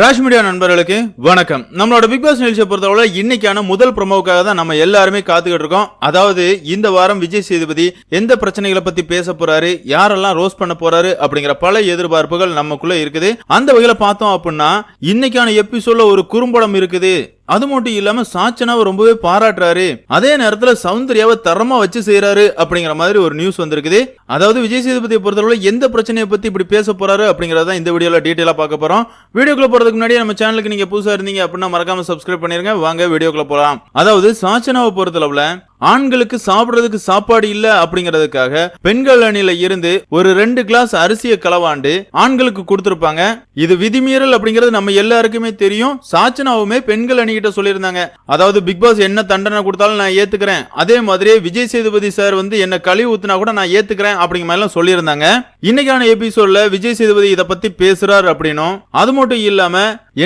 Raj media நண்பர்களுக்கு வணக்கம். நம்மளோட பிக் பாஸ் நிகழ்ச்சியை பொறுத்தவரை இன்னைக்கான முதல் ப்ரோமோவுக்காக தான் நம்ம எல்லாருமே காத்துக்கிட்டு இருக்கோம். அதாவது இந்த வாரம் விஜய் சேதுபதி எந்த பிரச்சனைகளை பத்தி பேச போறாரு யாரெல்லாம் ரோஸ் பண்ண போறாரு அப்படிங்கிற பல எதிர்பார்ப்புகள் நமக்குள்ள இருக்குது. அந்த வகையில பார்த்தோம் அப்படின்னா இன்னைக்கான எபிசோட்ல ஒரு குறும்படம் இருக்குது. அது மட்டும் இல்லாம சாச்சனாவை ரொம்பவே பாராட்டுறாரு. அதே நேரத்துல சௌந்தர்யாவை தரமா வச்சு செய்யறாரு அப்படிங்கிற மாதிரி ஒரு நியூஸ் வந்திருக்குது. அதாவது விஜய் சேதுபதியை பொறுத்தவரை எந்த பிரச்சனையை பத்தி இப்படி பேச போறாரு அப்படிங்கறத இந்த வீடியோல டீட்டெயிலா பார்க்க போறோம். வீடியோக்குள்ள போறதுக்கு முன்னாடி நம்ம சேனலுக்கு நீங்க புதுசா இருந்தீங்க அப்படின்னா மறக்காம சப்ஸ்கிரைப் பண்ணிருங்க. வாங்க வீடியோக்குள்ள போலாம். அதாவது சாச்சனாவை பொறுத்தளவுல ஆண்களுக்கு சாப்பிடுறதுக்கு சாப்பாடு இல்ல அப்படிங்கறதுக்காக பெண்கள் அணில இருந்து ஒரு ரெண்டு கிளாஸ் அரிசியை களவாண்டு ஆண்களுக்கு கொடுத்திருப்பாங்க. இது விதிமீறல் அப்படிங்கிறது நம்ம எல்லாருக்குமே தெரியும். சாச்சனாவுமே பெண்கள் அணிகிட்ட சொல்லியிருந்தாங்க. அதாவது பிக் பாஸ் என்ன தண்டனை கொடுத்தாலும் நான் ஏத்துக்கிறேன். அதே மாதிரியே விஜய் சேதுபதி சார் வந்து என்ன கழிவு ஊத்துனா கூட நான் ஏத்துக்கிறேன் அப்படிங்கிற மாதிரி சொல்லியிருந்தாங்க. இன்னைக்கான எபிசோட்ல விஜய் சேதுபதி இதை பத்தி பேசுறாரு அப்படின்னும். அது மட்டும் இல்லாம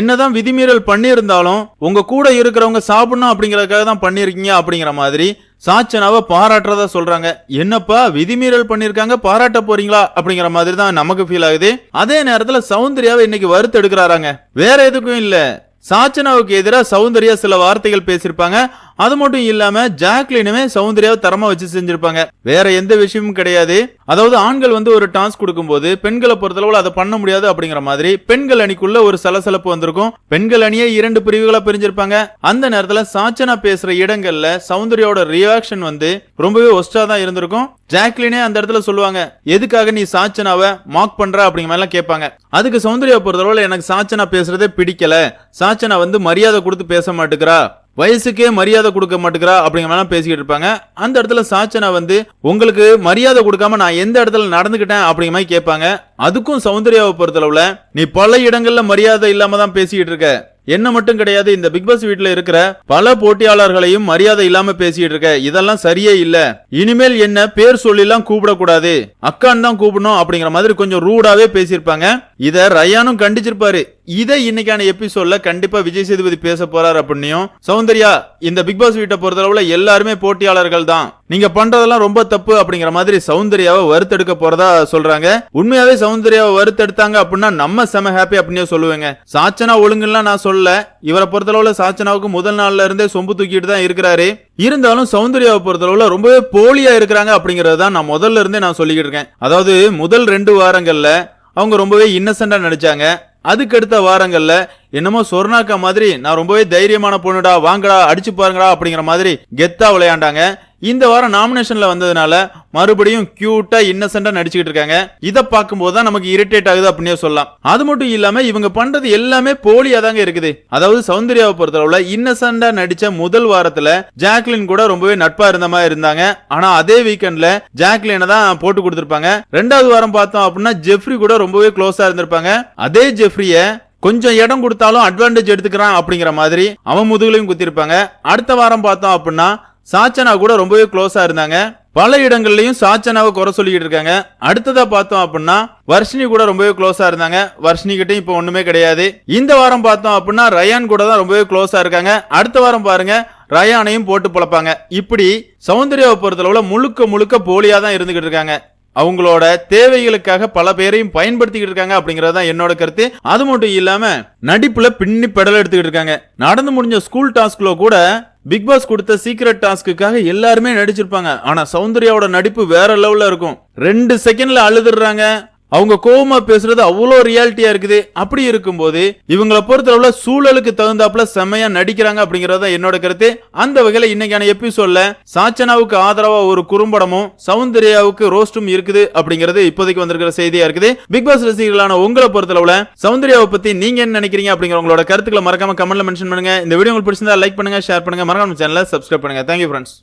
என்னதான் விதிமீறல் பண்ணியிருந்தாலும் உங்க கூட இருக்கிறவங்க சாப்பிடணும் அப்படிங்கறதுக்காக தான் பண்ணிருக்கீங்க அப்படிங்கிற மாதிரி சாச்சனாவை பாராட்டுறதா சொல்றாங்க. என்னப்பா விதிமீறல் பண்ணிருக்காங்க பாராட்ட போறீங்களா? அப்படிங்கிற மாதிரி தான் நமக்கு ஃபீல் ஆகுது. அதே நேரத்துல சௌந்தர்யாவை இன்னைக்கு வறுத்து எடுக்கிறாராங்க வேற எதுக்கும் இல்ல. சாச்சனாவுக்கு எதிராக சௌந்தர்யா சில வார்த்தைகள் பேசியிருப்பாங்க. அது மட்டும் இல்லாம ஜாக்லினுமே சௌந்தர்யாவை தரமா வச்சு செஞ்சிருப்பாங்க. வேற எந்த விஷயமும் கிடையாது. அதாவது ஆண்கள் வந்து ஒரு டாஸ்க் கொடுக்கும்போது பெண்களை பொறுத்தளவுல அதை பண்ண முடியாது அப்படிங்கிற மாதிரி பெண்கள் அணிக்குள்ள ஒரு சலசலப்பு வந்திருக்கும். பெண்கள் அணியே இரண்டு பிரிவுகளா பிரிஞ்சிருப்பாங்க. அந்த நேரத்துல சாச்சனா பேசுற இடங்கள்ல சௌந்தர்யோட ரியாக்ஷன் வந்து ரொம்பவே ஒஸ்டா தான் இருந்திருக்கும். ஜாக்லினே அந்த இடத்துல சொல்லுவாங்க எதுக்காக நீ சாச்சனாவை மார்க் பண்ற? அப்படிங்கிற மாதிரி கேட்பாங்க. அதுக்கு சௌந்தர்யா பொறுத்தளவுல எனக்கு சாச்சனா பேசுறதே பிடிக்கல. சாச்சனா வந்து மரியாதை கொடுத்து பேச மாட்டேங்கிறா வயசுக்கே மரியாதை கொடுக்க மாட்டேங்கிறா அப்படிங்கிற மாதிரி பேசிக்கிட்டு இருப்பாங்க. அந்த இடத்துல சாச்சனா வந்து உங்களுக்கு மரியாதை கொடுக்காம நான் எந்த இடத்துல நடந்துக்கிட்டேன்? அப்படிங்கிற மாதிரி கேட்பாங்க. அதுக்கும் சௌந்தர்யாவை பொறுத்தளவுல நீ பல இடங்கள்ல மரியாதை இல்லாம தான் பேசிக்கிட்டு இருக்க. என்ன மட்டும் கிடையாது இந்த பிக் பாஸ் வீட்ல இருக்கிற பல போட்டியாளர்களையும் மரியாதை இல்லாம பேசிட்டு இருக்க. இதெல்லாம் சரியே இல்ல. இனிமேல் என்ன பேர் சொல்லிலாம் கூப்பிடக்கூடாது. அக்கான் தான் கூப்பிடணும் அப்படிங்கிற மாதிரி கொஞ்சம் ரூடாவே பேசியிருப்பாங்க. இத ரயானும் கண்டிச்சிருப்பாரு. இதை இன்னைக்கான எபிசோட்ல கண்டிப்பா விஜய் சேதுபதி பேச போறாரு அப்படின்னும் சௌந்தர்யா இந்த பிக் பாஸ் வீட்டை பொறுத்தளவுல எல்லாருமே போட்டியாளர்கள் தான். நீங்க பண்றதெல்லாம் ரொம்ப தப்பு அப்படிங்கிற மாதிரி சௌந்தர்யாவை வறுத்தெடுக்க போறதா சொல்றாங்க. உண்மையாவே சௌந்தர்யாவை வறுத்தெடுத்தாங்க அப்படின்னா நம்ம செம ஹாப்பி அப்படின்னு சொல்லுவேங்க. சாச்சனா ஒழுங்குலாம் நான் சொல்ல இவரை பொறுத்தளவுல சாச்சனாவுக்கு முதல் நாள்ல இருந்தே சொம்பு தூக்கிட்டு தான் இருக்கிறாரு. இருந்தாலும் சௌந்தர்யாவை பொறுத்தளவுல ரொம்பவே போலியா இருக்கிறாங்க அப்படிங்கறத நான் முதல்ல இருந்தே நான் சொல்லிக்கிட்டு இருக்கேன். அதாவது முதல் ரெண்டு வாரங்கள்ல அவங்க ரொம்பவே இன்னசென்ட்டாக நினச்சாங்க அதுக்கு அடுத்த என்னமோ சொர்ணாக்கா மாதிரி நான் ரொம்பவே தைரியமான பொண்ணுடா வாங்கடா அடிச்சு பாருங்கடா அப்படிங்கிற மாதிரி கெத்தா விளையாண்டாங்க. இந்த வாரம் நாமினேஷன்ல வந்ததுனால மறுபடியும் கியூட்டா இன்னசென்டா நடிச்சுக்கிட்டு இருக்காங்க. இதை பார்க்கும்போது தான் நமக்கு இரிட்டேட் ஆகுது அப்படின்னே சொல்லலாம். அது மட்டும் இல்லாம இவங்க பண்றது எல்லாமே போலியா தாங்க இருக்குது. அதாவது சௌந்தர்யாவை பொறுத்தளவுல இன்னசென்டா நடிச்ச முதல் வாரத்துல ஜாக்லின் கூட ரொம்பவே நட்பா இருந்த மாதிரி இருந்தாங்க. ஆனா அதே வீக்கெண்ட்ல ஜாக்லினை தான் போட்டு கொடுத்திருப்பாங்க. ரெண்டாவது வாரம் பார்த்தோம் அப்படின்னா ஜெஃப்ரி கூட ரொம்பவே க்ளோஸா இருந்திருப்பாங்க. அதே ஜெஃப்ரிய கொஞ்சம் இடம் கொடுத்தாலும் அட்வான்டேஜ் எடுத்துக்கிறான் அப்படிங்கிற மாதிரி அவன் முதுகுலையும் குத்திருப்பாங்க. அடுத்த வாரம் பார்த்தோம் அப்படின்னா சாச்சனா கூட ரொம்பவே க்ளோஸா இருந்தாங்க. பல இடங்கள்லயும் சாச்சனாவை குறை சொல்லிக்கிட்டு இருக்காங்க. அடுத்ததா பார்த்தோம் அப்படின்னா வர்ஷினி கூட ரொம்பவே க்ளோஸா இருந்தாங்க. வர்ஷினி கிட்டையும் இப்போ ஒண்ணுமே கிடையாது. இந்த வாரம் பார்த்தோம் அப்படின்னா ரயான் கூட தான் ரொம்பவே க்ளோஸா இருக்காங்க. அடுத்த வாரம் பாருங்க ரயானையும் போட்டு பொழப்பாங்க. இப்படி சௌந்தர்யாவை பொறுத்தளவுல முழுக்க முழுக்க போலியா தான் இருந்துகிட்டு இருக்காங்க. அவங்களோட தேவைகளுக்காக பல பேரையும் பயன்படுத்திக்கிட்டு இருக்காங்க அப்படிங்கறது தான் என்னோட கருத்து. அது மட்டும் இல்லாம நடிப்புல பின்னி பெடல் எடுத்துக்கிட்டு இருக்காங்க. நடந்து முடிஞ்ச ஸ்கூல் டாஸ்க்ல கூட பிக் பாஸ் கொடுத்த சீக்ரெட் டாஸ்க்குக்காக எல்லாருமே நடிச்சிருப்பாங்க. ஆனா சௌந்தர்யாவோட நடிப்பு வேற லெவல்ல இருக்கும். ரெண்டு செகண்ட்ல அழுதுடுறாங்க. அவங்க கோபமா பேசுறது அவ்வளோ ரியாலிட்டியா இருக்குது. அப்படி இருக்கும்போது இவங்களை பொறுத்தளவுல சூழலுக்கு தகுந்தாப்புல செம்மையா நடிக்கிறாங்க அப்படிங்கறத என்னோட கருத்து. அந்த வகையில இன்னைக்கான எபிசோட்ல சாச்சனாவுக்கு ஆதரவா ஒரு குறும்படமும் சௌந்தர்யாவுக்கு ரோஸ்டும் இருக்குது அப்படிங்கிறது இப்போதைக்கு வந்திருக்கிற செய்தியா இருக்குது. பிக் பாஸ் ரசிகர்களான உங்களை பொறுத்தளவுல சௌந்தர்யாவை பத்தி நீங்க என்ன நினைக்கிறீங்க அப்படிங்கிற உங்களோட கருத்துக்களை மறக்காம கமெண்ட்ல மென்ஷன் பண்ணுங்க. இந்த வீடியோ உங்களுக்கு பிடிச்சிருந்தா லைக் பண்ணுங்க ஷேர் பண்ணுங்க. மறக்காம சேனலை சப்ஸ்கிரைப் பண்ணுங்க. Thank you friends